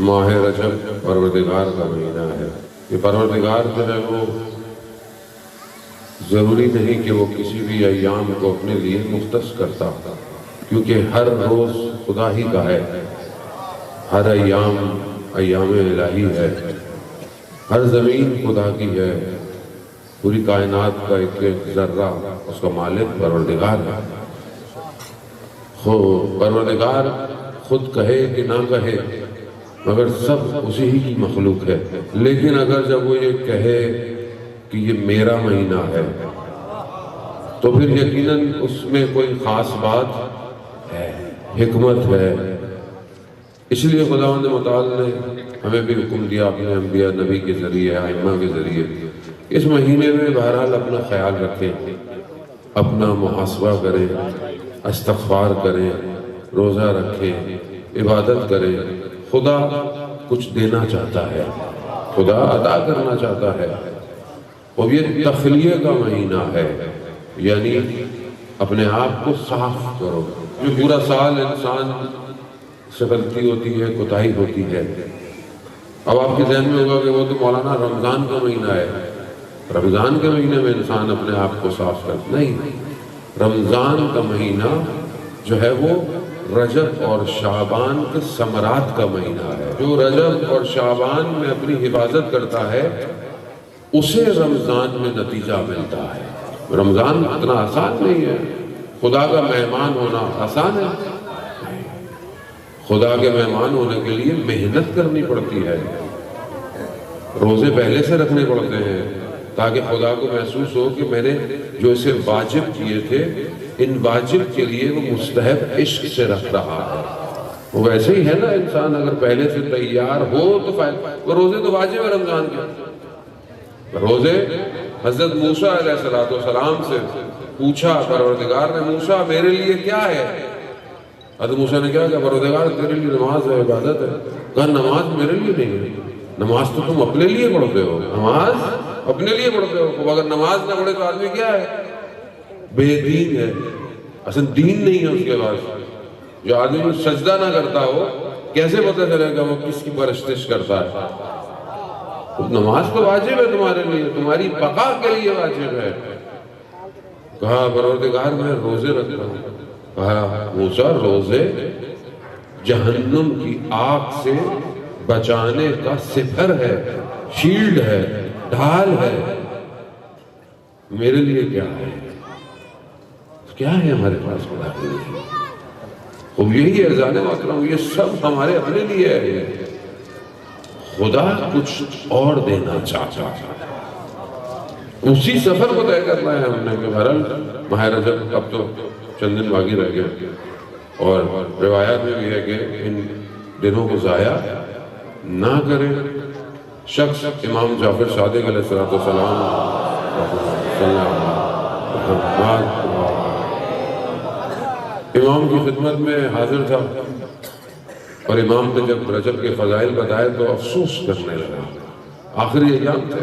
माह रजब परवरदिगार का महीना है ये परवरदिगार जो है वो ज़रूरी नहीं कि वो किसी भी अयाम को अपने लिए मुख्तस करता क्योंकि हर रोज़ खुदा ही का है हर अयाम अयाम इलाही है हर ज़मीन खुदा की है पूरी कायनात का एक एक जर्रा उसका मालिक परवरदिगार है। खो परवरदिगार खुद कहे कि ना कहे, मगर सब उसी ही की मखलूक है। लेकिन अगर जब वो ये कहे कि ये मेरा महीना है तो फिर यकीनन उसमें कोई ख़ास बात है, हिकमत है। इसलिए खुदा मुताल ने हमें भी हुक्म दिया अपने अम्बिया नबी के ज़रिए, आइमा के ज़रिए, इस महीने में बहरहाल अपना ख्याल रखें। अपना मुहासबा करें अस्तगफार करें, रोज़ा रखें, इबादत करें। खुदा कुछ देना चाहता है, खुदा अदा करना चाहता है। और ये तखलिए का महीना है, यानी अपने आप को साफ़ करो। जो पूरा साल इंसान से गलती होती है, कोताही होती है। अब आपके जहन में होगा कि वो तो मौलाना रमज़ान का महीना है। रमज़ान के महीने में इंसान अपने आप को साफ़ कर नहीं। रमज़ान का महीना जो है वो रजब और शाबान के समरात का महीना है। जो रजब और शाबान में अपनी हिफाजत करता है, उसे रमज़ान में नतीजा मिलता है। रमज़ान इतना आसान नहीं है। खुदा का मेहमान होना आसान है। खुदा के मेहमान होने के लिए मेहनत करनी पड़ती है। रोज़े पहले से रखने पड़ते हैं। ताकि खुदा को महसूस हो कि मैंने जो इसे वाजिब किए थे, इन वाजिब के लिए वो मुस्तहब इश्क से रख रहा है। वो वैसे ही है ना इंसान, अगर पहले से तैयार हो तो वो रोज़े तो वाजिब है रमज़ान के। रोज़े हज़रत मूसा सलाम से पूछा, परवरदिगार ने, मूसा, मेरे लिए क्या है? हज़रत मूसा ने क्या कहा परवरदिगार, तेरे लिए नमाज़ है, इबादत है। कहा, नमाज़ मेरे लिए नहीं है। नमाज़ तो तुम अपने लिए पढ़ते हो। नमाज़ अपने लिए हो? तो अगर नमाज़ ना पढ़े तो आदमी क्या है? बेदीन है। असल दीन नहीं है उसके पास जो आदमी सजदा ना करता हो, कैसे पता चलेगा वो किसकी परस्तिश करता है? तो नमाज़ तो वाजिब है तुम्हारे लिए। तुम्हारी बका के लिए वाजिब है। कहा, परवरदिगार, मैं रोज़े रखता हूँ। कहा मूसा रोज़े जहन्नुम की आग से बचाने का सिफर है, शील्ड है। ढाल है। मेरे लिए क्या है? क्या है हमारे पास खुदा के अब यही है जाने मातरम ये सब हमारे अपने लिए है। खुदा कुछ और देना चाहता उसी सफ़र को तय करना है हमने कि बहरल माह रजब अब तो चंद दिन बाकी रह गए। और रिवायात में भी है कि इन दिनों को ज़ाया ना करें। शख्स इमाम जाफ़र सादिक सलाम इमाम की खिदमत में हाजिर था और इमाम ने जब रजब के फजाइल बताए तो अफसोस करने लगा। आखिरी एजाम थे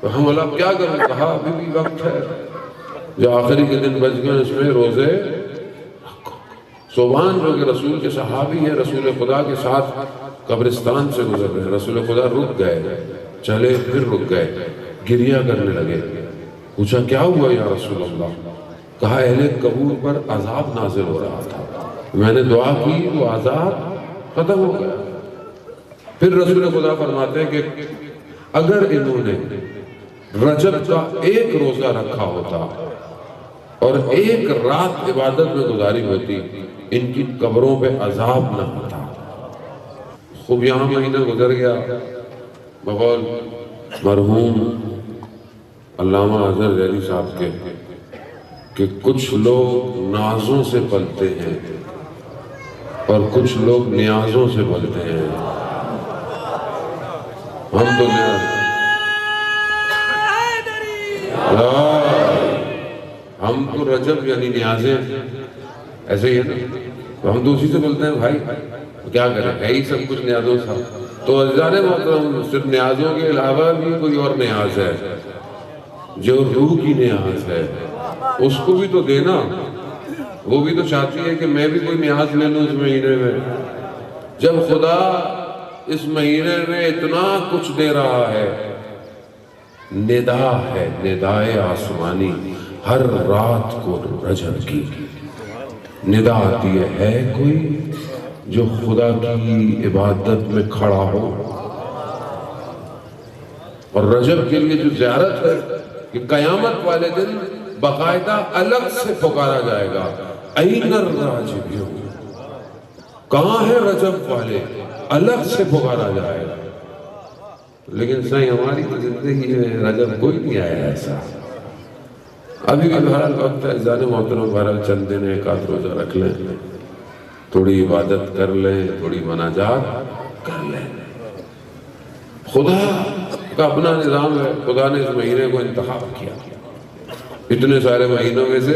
तो हम अल्लाह क्या करें कहा, अभी भी वक्त है। जो आखिरी के दिन बच गए, उसमें रोज़े सोबान जो कि रसूल के सहाबी है, रसूल खुदा के साथ कब्रिस्तान से गुजर रहे रसूल खुदा रुक गए, चले, फिर रुक गए, गिरिया करने लगे। पूछा, क्या हुआ या रसूल अल्लाह कहा, अहले कबूर पर अजाब नाजिल हो रहा था। मैंने दुआ की, वो अजाब खत्म हो गया। फिर रसूल खुदा फरमाते हैं कि अगर इन्होंने रजब का एक रोजा रखा होता और एक रात इबादत में गुजारी होती इनकी कब्रों पे अजाब न होता खूब यहाँ महीना गुजर गया। बगौल मरहूम अलामा अजहर जैली साहब के, कि कुछ लोग नाजों से पलते हैं और कुछ लोग न्याजों से पलते हैं। हम तो हम तो रजब यानी न्याजे। ऐसे ही है ना? तो हम उसी से बोलते हैं, भाई, क्या करें? है ही सब कुछ न्याजों सा। तो अजाने सिर्फ़ न्याजों के अलावा भी कोई और न्याज है, जो रूह की न्याज है। उसको भी तो देना। वो भी तो चाहती है कि मैं भी कोई न्याज ले लूँ इस महीने में। जब खुदा इस महीने में इतना कुछ दे रहा है, निदा है, निदाए आसमानी, हर रात को रजब की। निदा आती है। है कोई जो खुदा की इबादत में खड़ा हो? और रजब के लिए जो ज्यारत है कि कयामत वाले दिन बाकायदा अलग से पुकारा जाएगा। ऐनर राजिब कहाँ है रजब वाले? अलग से पुकारा जाएगा। लेकिन सही, हमारी तो ज़िंदगी में रजब कोई नहीं आया ऐसा। अभी भी बहरहाल वक्त है, जाने मोहतरम बहरहाल चंद दिन एक आध रोजा रख लें। थोड़ी इबादत कर लें, थोड़ी मनाजात कर लें। खुदा का अपना निज़ाम है, खुदा ने इस महीने को इंतखाब किया। इतने सारे महीनों में से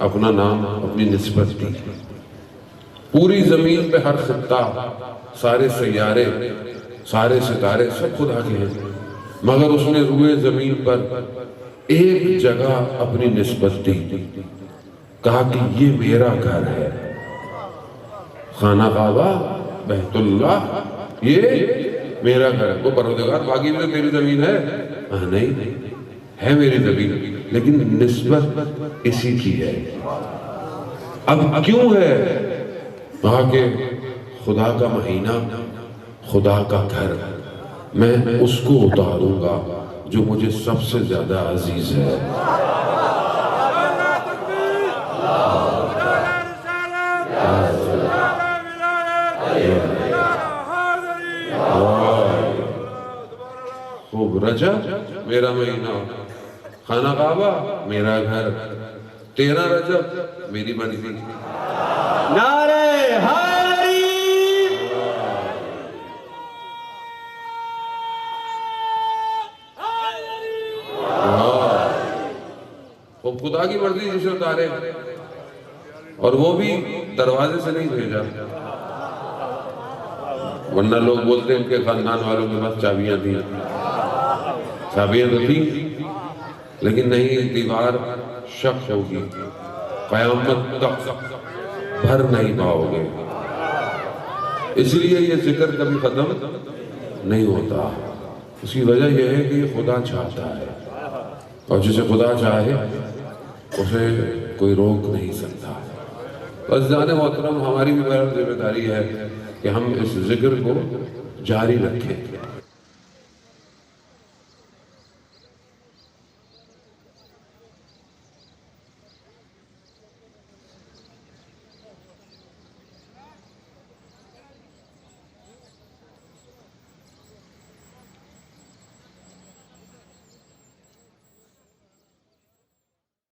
अपना नाम, अपनी नस्बत दी। पूरी ज़मीन पे हर खत्ता, सारे सैयारे, सारे सितारे सब खुदा के हैं। मगर उसने रुए ज़मीन पर एक जगह अपनी निस्बत दी, कहा कि ये मेरा घर है। खाना काबा बहतुल्ला ये मेरा घर है। वो परवदगार बाकी भी तो तेरी ज़मीन है। हाँ नहीं, है मेरी ज़मीन, लेकिन निस्बत इसी की है। अब क्यों है? कहा के खुदा का महीना, खुदा का घर, मैं उसको उतारूँगा। जो मुझे सबसे ज़्यादा अज़ीज़ है। खूब रजब मेरा महीना। खाना काबा मेरा घर। तेरा रजब मेरी बंदी नारे हैदरी वो खुदा की मर्ज़ी जिसे उतारे। और वो भी दरवाजे से नहीं भेजा। वरना लोग बोलते उनके खानदान वालों के पास चाबियाँ थी। चाबियाँ तो थी, लेकिन नहीं दीवार शक होगी कयामत तक भर नहीं पाओगे। इसलिए ये ज़िक्र कभी खत्म नहीं होता। उसकी वजह यह है कि ये खुदा चाहता है। और जिसे खुदा चाहे उसे कोई रोक नहीं सकता। बस जाने मोहतरम, हमारी भी ज़िम्मेदारी है कि हम इस ज़िक्र को जारी रखें।